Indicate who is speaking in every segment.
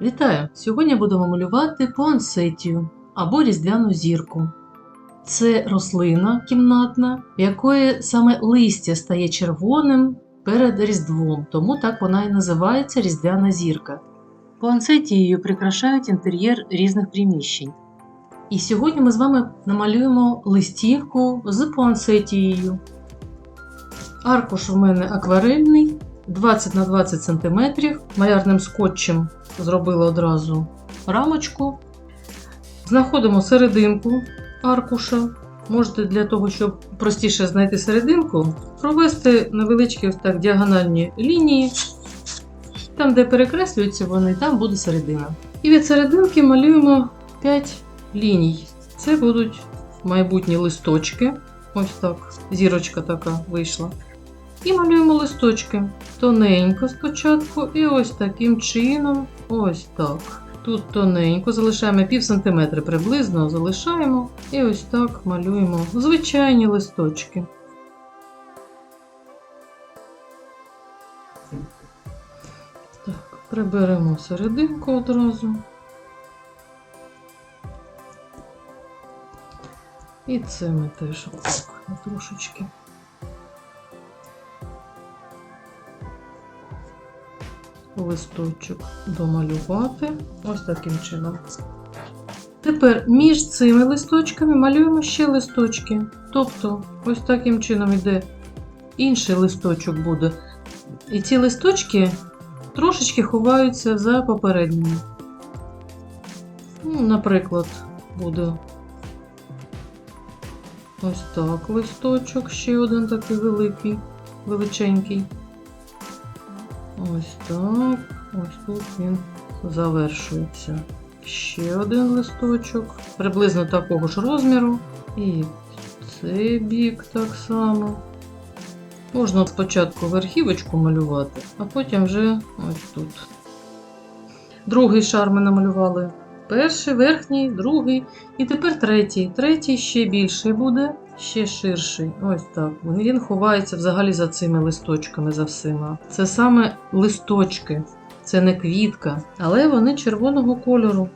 Speaker 1: Вітаю! Сьогодні будемо малювати пуансетію або різдвяну зірку. Це рослина кімнатна, в якої саме листя стає червоним перед Різдвом, тому так вона і називається різдвяна зірка. Пуансетією прикрашають інтер'єр різних приміщень. І сьогодні ми з вами намалюємо листівку з пуансетією. Аркуш у мене акварельний 20 на 20 см. Малярним скотчем зробила одразу рамочку. Знаходимо серединку аркуша. Можете для того, щоб простіше знайти серединку, провести невеличкі так діагональні лінії. Там, де перекреслюються вони, там буде середина. І від серединки малюємо 5 ліній. Це будуть майбутні листочки. Ось так, зірочка така вийшла. І малюємо листочки тоненько спочатку, і ось таким чином, ось так. Тут тоненько залишаємо пів сантиметра приблизно, залишаємо і ось так малюємо звичайні листочки. Так, приберемо серединку одразу. І це ми теж трошечки. Листочок домалювати ось таким чином. Тепер між цими листочками малюємо ще листочки. Тобто, ось таким чином йде інший листочок буде. І ці листочки трошечки ховаються за попередніми. Ну, Наприклад, буде ось так листочок, ще один такий великий, величенький. Ось так. Ось тут він завершується. Ще один листочок, приблизно такого ж розміру. І цей бік так само. Можна спочатку верхівочку малювати, а потім вже ось тут. Другий шар ми намалювали. Перший, верхній, другий. І тепер третій. Третій ще більший буде, ще ширший. Ось так. Він ховається взагалі за цими листочками, за всіма. Це саме листочки, це не квітка, але вони червоного кольору.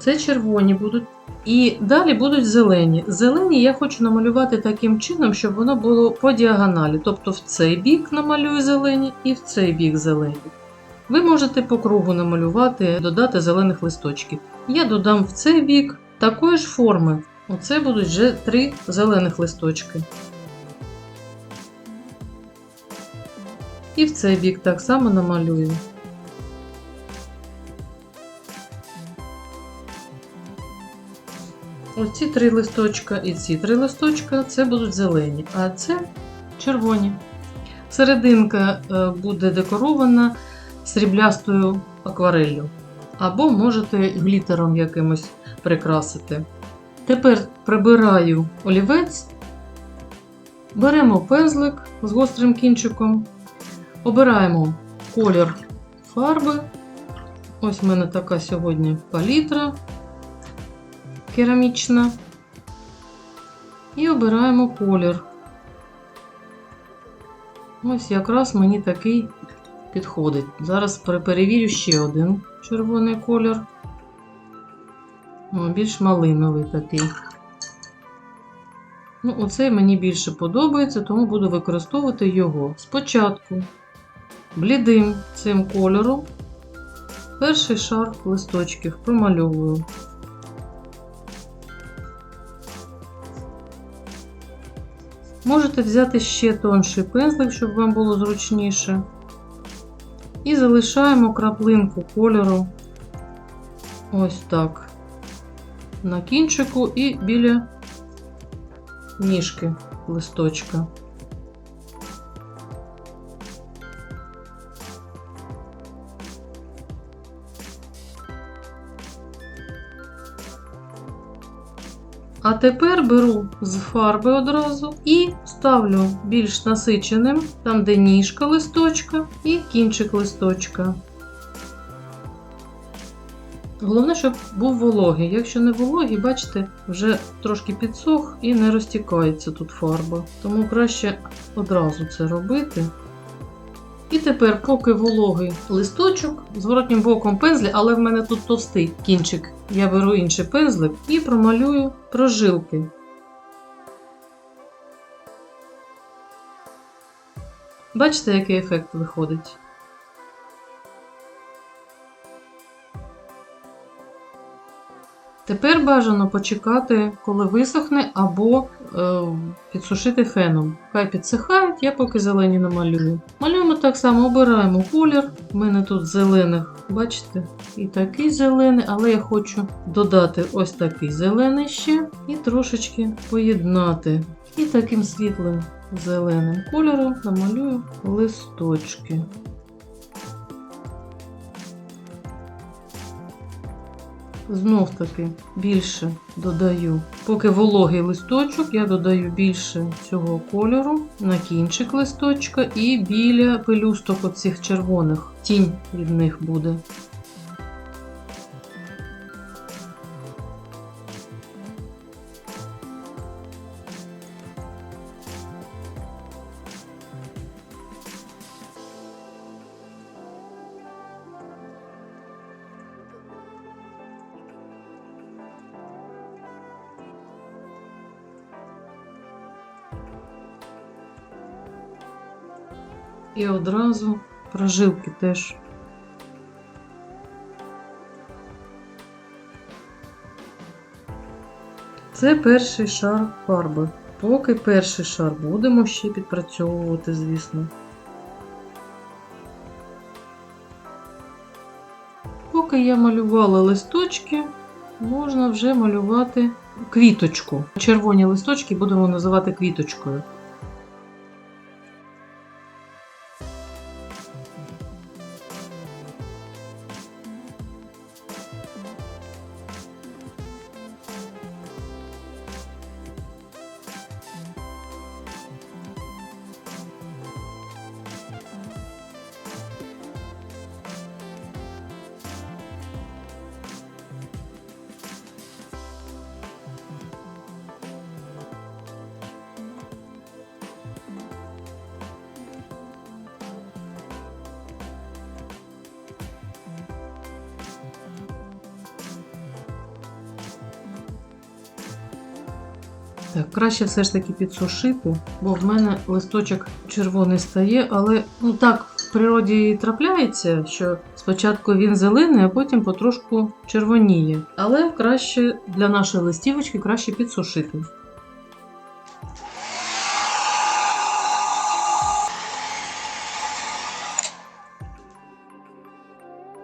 Speaker 1: Це червоні будуть. І далі будуть зелені. Зелені я хочу намалювати таким чином, щоб воно було по діагоналі. Тобто в цей бік намалюю зелені і в цей бік зелені. Ви можете по кругу намалювати, додати зелених листочків. Я додам в цей бік такої ж форми. Оце будуть вже три зелених листочки. І в цей бік так само намалюю. Оці три листочка і ці три листочка це будуть зелені, а це червоні. Серединка е, буде декорована сріблястою аквареллю. Або можете глітером якимось прикрасити. Тепер прибираю олівець, беремо пензлик з гострим кінчиком, обираємо колір фарби. Ось в мене така сьогодні палітра керамічна. І обираємо колір. Ось якраз мені такий підходить. Зараз перевірю ще один червоний колір. О, більш малиновий такий. Ну, Оцей мені більше подобається, тому буду використовувати його. Спочатку блідим цим кольором перший шар листочків промальовую. Можете взяти ще тонший пензлик, щоб вам було зручніше. І залишаємо краплинку кольору ось так. На кінчику і біля ніжки листочка. А тепер беру з фарби одразу і ставлю більш насиченим, там де ніжка листочка і кінчик листочка. Головне, щоб був вологий. Якщо не вологий, бачите, вже трошки підсох і не розтікається тут фарба. Тому краще одразу це робити. І тепер, поки вологий листочок, зворотнім боком пензля, але в мене тут товстий кінчик. Я беру інший пензлик і промалюю прожилки. Бачите, який ефект виходить? Тепер бажано почекати, коли висохне, або е, підсушити феном. Хай підсихають, я поки зелені намалюю. Малюємо так само, обираємо колір. У мене тут зелених, бачите, і такий зелений, але я хочу додати ось такий зелений ще і трошечки поєднати. І таким світлим зеленим кольором намалюю листочки. Знов таки більше додаю. Поки вологий листочок, я додаю більше цього кольору на кінчик листочка і біля пелюсток оцих червоних. Тінь від них буде. І одразу прожилки теж. Це перший шар фарби. Поки перший шар будемо ще підпрацьовувати, звісно. Поки я малювала листочки, можна вже малювати квіточку. Червоні листочки будемо називати квіточкою. Так, краще все ж таки підсушити, бо в мене листочок червоний стає, але ну так в природі і трапляється, що спочатку він зелений, а потім потрошку червоніє. Але краще для нашої листівочки краще підсушити.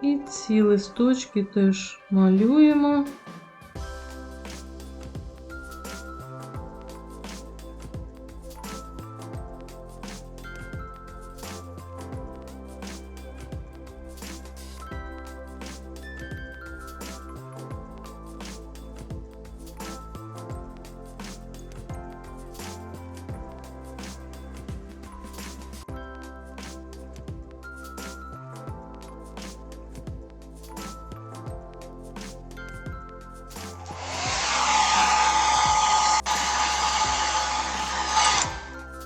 Speaker 1: І ці листочки теж малюємо.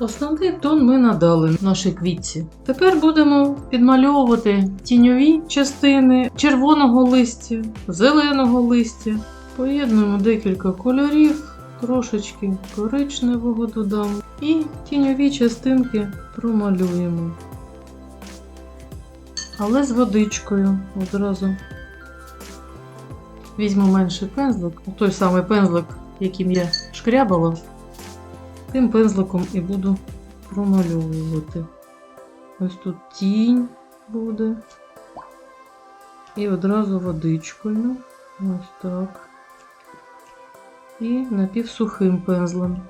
Speaker 1: Основний тон ми надали нашій квітці. Тепер будемо підмальовувати тіньові частини червоного листя, зеленого листя. Поєднуємо декілька кольорів, трошечки коричневого додамо і тіньові частинки промалюємо. Але з водичкою одразу. Візьму менший пензлик, той самий пензлик, яким я шкрябала. Тим пензликом і буду промальовувати. Ось тут тінь буде. І одразу водичкою. Ось так. І напівсухим пензлем.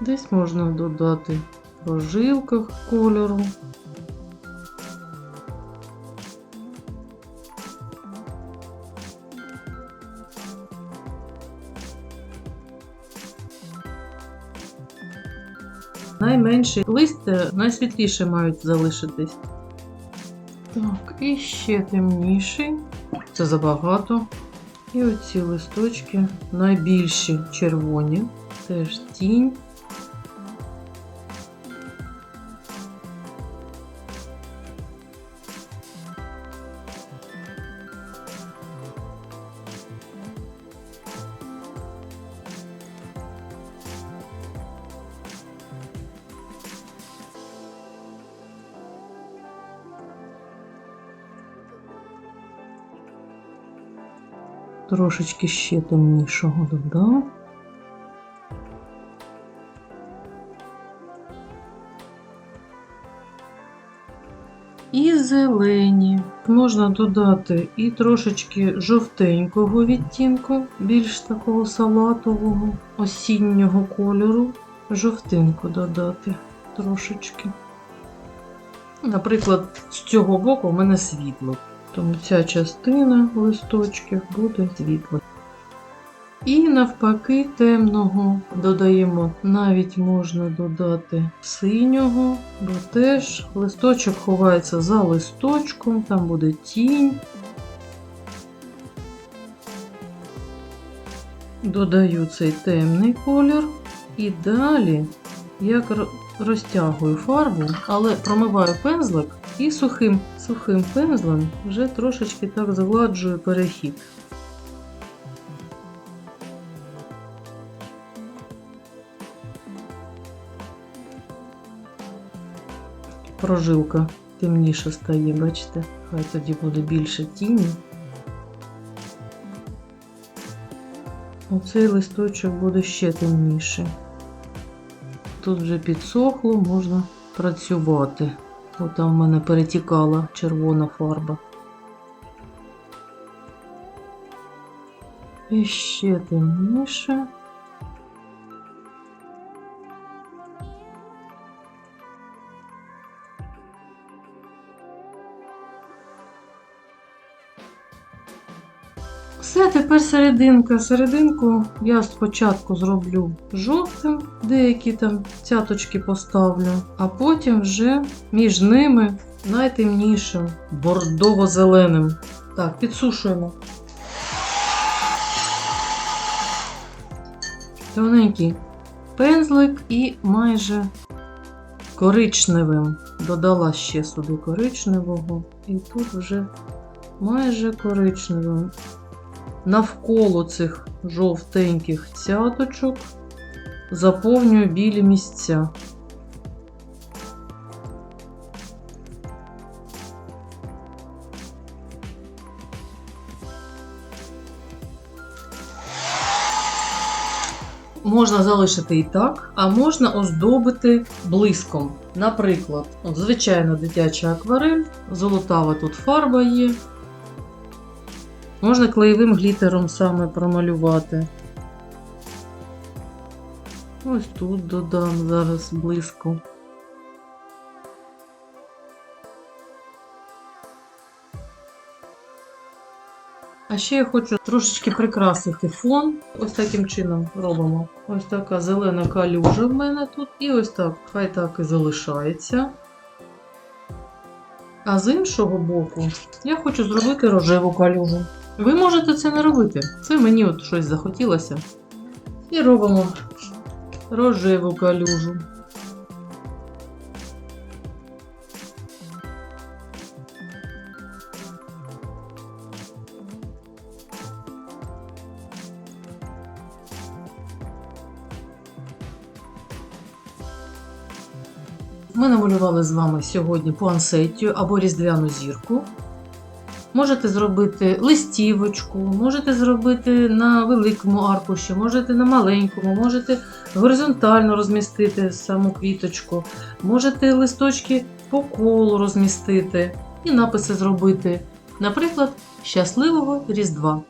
Speaker 1: Десь можна додати в прожилках кольору. Найменші лист найсвітліше мають залишитись. Так, і ще темніший. Це забагато. І оці листочки найбільші червоні. Теж тінь. Трошечки ще темнішого додам. І зелені. Можна додати і трошечки жовтенького відтінку, більш такого салатового, осіннього кольору. Жовтинку додати трошечки. Наприклад, з цього боку в мене світло. Тому ця частина листочків буде світла. І навпаки, темного додаємо, навіть можна додати синього, бо теж листочок ховається за листочком, там буде тінь. Додаю цей темний колір і далі, як розтягую фарбу, але промиваю пензлик і сухим, сухим пензлем вже трошечки так загладжую перехід. Прожилка темніше стає, бачите? Хай тоді буде більше тіні. Оцей листочок буде ще темніший. Тут вже підсохло, можна працювати. Там в мене перетікала червона фарба. І ще темніше. Все, тепер серединка. Серединку я спочатку зроблю жовтим, деякі там цяточки поставлю, а потім вже між ними найтемнішим бордово-зеленим. Так, підсушуємо. Тоненький пензлик і майже коричневим. Додала ще сюди коричневого, і тут вже майже коричневим навколо цих жовтеньких цяточок заповнюю білі місця. Можна залишити і так, а можна оздобити блиском. Наприклад, от звичайна дитяча акварель, золотава тут фарба є, Можна клеєвим глітером саме промалювати. Ось тут додам зараз близько. А ще я хочу трошечки прикрасити фон. Ось таким чином робимо. Ось така зелена калюжа в мене тут. І ось так, хай так і залишається. А з іншого боку я хочу зробити рожеву калюжу. Ви можете це не робити. Це мені от щось захотілося. І робимо рожеву калюжу. Ми намалювали з вами сьогодні пуансеттію або різдвяну зірку. Можете зробити листівочку, можете зробити на великому аркуші, можете на маленькому, можете горизонтально розмістити саму квіточку, можете листочки по колу розмістити і написи зробити. Наприклад, щасливого Різдва.